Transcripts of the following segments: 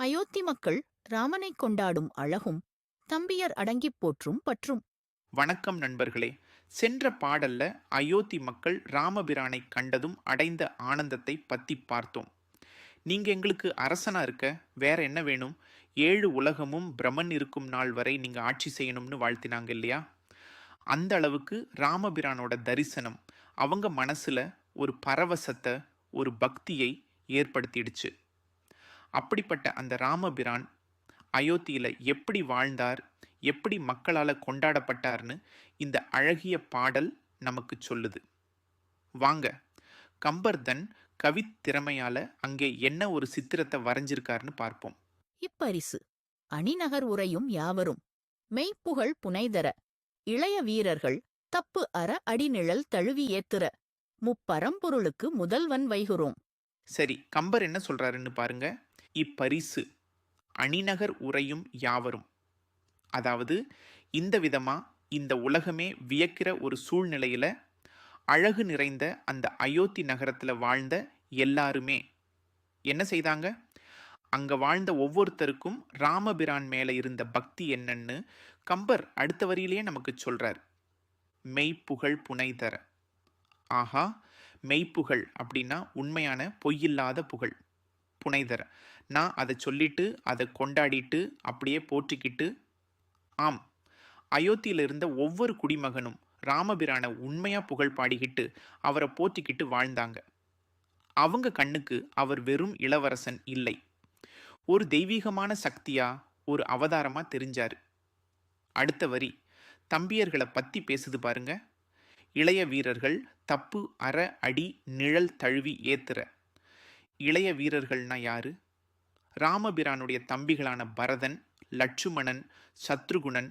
அயோத்தி மக்கள் ராமனை கொண்டாடும் அழகும் தம்பியர் அடங்கிப் போற்றும் பற்றும். வணக்கம் நண்பர்களே. சென்ற பாடல்ல அயோத்தி மக்கள் ராமபிரானை கண்டதும் அடைந்த ஆனந்தத்தை பத்தி பார்த்தோம். நீங்க எங்களுக்கு அரசனா இருக்க வேற என்ன வேணும்? ஏழு உலகமும் பிரமன் இருக்கும் நாள் வரை நீங்க ஆட்சி செய்யணும்னு வாழ்த்தினாங்க இல்லையா? அந்த அளவுக்கு ராமபிரானோட தரிசனம் அவங்க மனசுல ஒரு பரவசத்தை ஒரு பக்தியை ஏற்படுத்திடுச்சு. அப்படிப்பட்ட அந்த ராமபிரான் அயோத்தியில எப்படி வாழ்ந்தார் எப்படி மக்களால் கொண்டாடப்பட்டார்னு இந்த அழகிய பாடல் நமக்கு சொல்லுது. வாங்க கம்பர் தன் கவித் திறமையால அங்கே என்ன ஒரு சித்திரத்தை வரைஞ்சிருக்காருன்னு பார்ப்போம். இப்பரிசு. அணிநகர் உரையும் யாவரும். மெய்ப்புகழ் புனைதர. இளைய வீரர்கள் தப்பு அற அடிநிழல் தழுவி ஏத்துற. முப்பரம்பொருளுக்கு முதல்வன் வைகுறோம். சரி கம்பர் என்ன சொல்றாருன்னு பாருங்க. இப்பரிசு அணிநகர் உரையும் யாவரும். அதாவது இந்த விதமாக இந்த உலகமே வியக்கிற ஒரு சூழ்நிலையில் அழகு நிறைந்த அந்த அயோத்தி நகரத்தில் வாழ்ந்த எல்லாருமே. என்ன செய்தாங்க? அங்கே வாழ்ந்த ஒவ்வொருத்தருக்கும் ராமபிரான் மேலே இருந்த பக்தி என்னன்னு கம்பர் அடுத்த வரியிலேயே நமக்கு சொல்கிறார் மெய்ப்புகழ் புனைதர. ஆஹா மெய்ப்புகழ் அப்படின்னா உண்மையான பொய்யில்லாத புகழ். புனைதர். நான் அதை சொல்லிட்டு அதை கொண்டாடிட்டு அப்படியே போற்றிக்கிட்டு ஆம். அயோத்தியில் இருந்த ஒவ்வொரு குடிமகனும் ராமபிரானை உண்மையாக புகழ் பாடிக்கிட்டு அவரை போற்றிக்கிட்டு வாழ்ந்தாங்க. அவங்க கண்ணுக்கு அவர் வெறும் இளவரசன் இல்லை. ஒரு தெய்வீகமான சக்தியா ஒரு அவதாரமாக தெரிஞ்சார். அடுத்த வரி தம்பியர்களை பற்றி பேசுது பாருங்க. இளைய வீரர்கள் தப்பு அற அடி நிழல் தழுவி ஏத்துற இளைய வீரர்கள்னா யாரு? ராமபிரானுடைய தம்பிகளான பரதன் லட்சுமணன் சத்ருகுணன்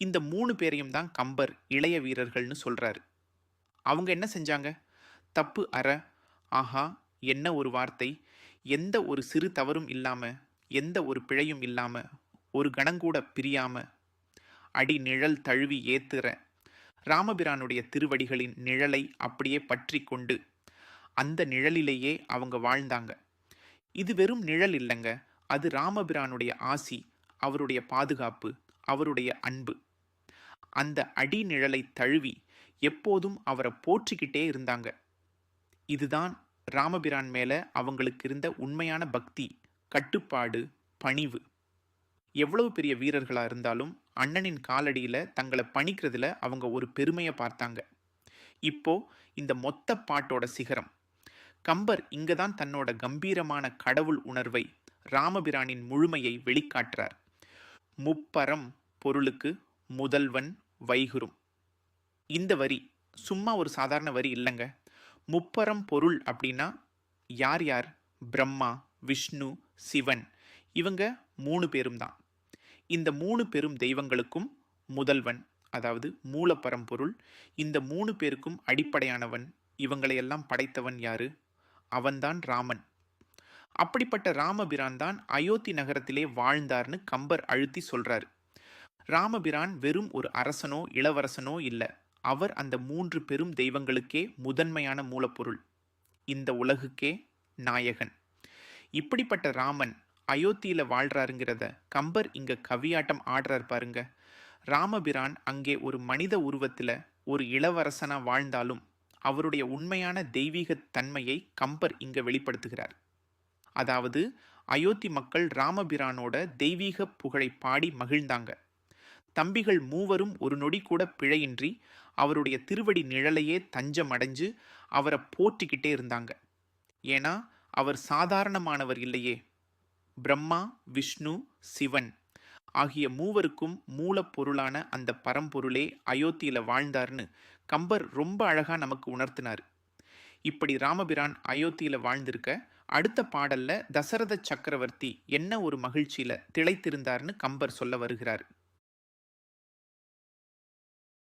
இந்த மூணு பேரையும் தான் கம்பர் இளைய வீரர்கள்னு சொல்கிறாரு அவங்க என்ன செஞ்சாங்க? தப்பு அற ஆஹா என்ன ஒரு வார்த்தை? எந்த ஒரு சிறு தவறும் இல்லாமல் எந்த ஒரு பிழையும் இல்லாமல் ஒரு கணங்கூட பிரியாமல் அடி நிழல் தழுவி ஏத்துற ராமபிரானுடைய திருவடிகளின் நிழலை அப்படியே பற்றி கொண்டு அந்த நிழலிலேயே அவங்க வாழ்ந்தாங்க. இது வெறும் நிழல் இல்லைங்க. அது ராமபிரானுடைய ஆசி அவருடைய பாதுகாப்பு அவருடைய அன்பு. அந்த அடி நிழலை தழுவி எப்போதும் அவரை போற்றிக்கிட்டே இருந்தாங்க. இதுதான் ராமபிரான் மேலே அவங்களுக்கு இருந்த உண்மையான பக்தி கட்டுப்பாடு பணிவு. எவ்வளவு பெரிய வீரர்களாக இருந்தாலும் அண்ணனின் காலடியில் தங்களை பணிக்கிறதுல அவங்க ஒரு பெருமையை பார்த்தாங்க. இப்போ இந்த மொத்த பாட்டோட சிகரம் கம்பர் இங்க தான் தன்னோட கம்பீரமான கடவுள் உணர்வை ராமபிரானின் முழுமையை வெளிக்காட்டுறார். முப்பரம் பொருளுக்கு முதல்வன் வைகுரும் இந்த வரி சும்மா ஒரு சாதாரண வரி இல்லைங்க. முப்பரம் பொருள் அப்படின்னா யார் யார்? பிரம்மா விஷ்ணு சிவன். இவங்க மூணு பேரும் தான். இந்த மூணு பெரும் தெய்வங்களுக்கும் முதல்வன் அதாவது மூலப்பரம்பொருள் இந்த மூணு பேருக்கும் அடிப்படையானவன் இவங்களையெல்லாம் படைத்தவன் யாரு? அவன்தான் ராமன். அப்படிப்பட்ட ராமபிரான் தான் அயோத்தி நகரத்திலே வாழ்ந்தார்னு கம்பர் அழுத்தி சொல்றாரு. ராமபிரான் வெறும் ஒரு அரசனோ இளவரசனோ இல்லை. அவர் அந்த மூன்று பெரும் தெய்வங்களுக்கே முதன்மையான மூலப்பொருள். இந்த உலகுக்கே நாயகன். இப்படிப்பட்ட ராமன் அயோத்தியில் வாழ்றாருங்கிறத கம்பர் இங்க கவியாட்டம் ஆடுறார் பாருங்க. ராமபிரான் அங்கே ஒரு மனித உருவத்தில் ஒரு இளவரசனாக வாழ்ந்தாலும் அவருடைய உண்மையான தெய்வீக தன்மையை கம்பர் இங்க வெளிப்படுத்துகிறார். அதாவது அயோத்தி மக்கள் ராமபிரானோட தெய்வீக புகழை பாடி மகிழ்ந்தாங்க. தம்பிகள் மூவரும் ஒரு நொடி கூட பிழையின்றி அவருடைய திருவடி நிழலையே தஞ்சம் அடைஞ்சு அவரை போற்றிக்கிட்டே இருந்தாங்க. ஏன்னா அவர் சாதாரணமானவர் இல்லையே. பிரம்மா விஷ்ணு சிவன். ஆகிய மூவருக்கும் மூலப்பொருளான அந்த பரம்பொருளே அயோத்தியில் வாழ்ந்தார்னு கம்பர் ரொம்ப அழகாக நமக்கு உணர்த்தினார். இப்படி ராமபிரான் அயோத்தியில் வாழ்ந்திருக்க அடுத்த பாடல்ல தசரத சக்கரவர்த்தி என்ன ஒரு மகிழ்ச்சியில திளைத்திருந்தார்னு கம்பர் சொல்ல வருகிறார்.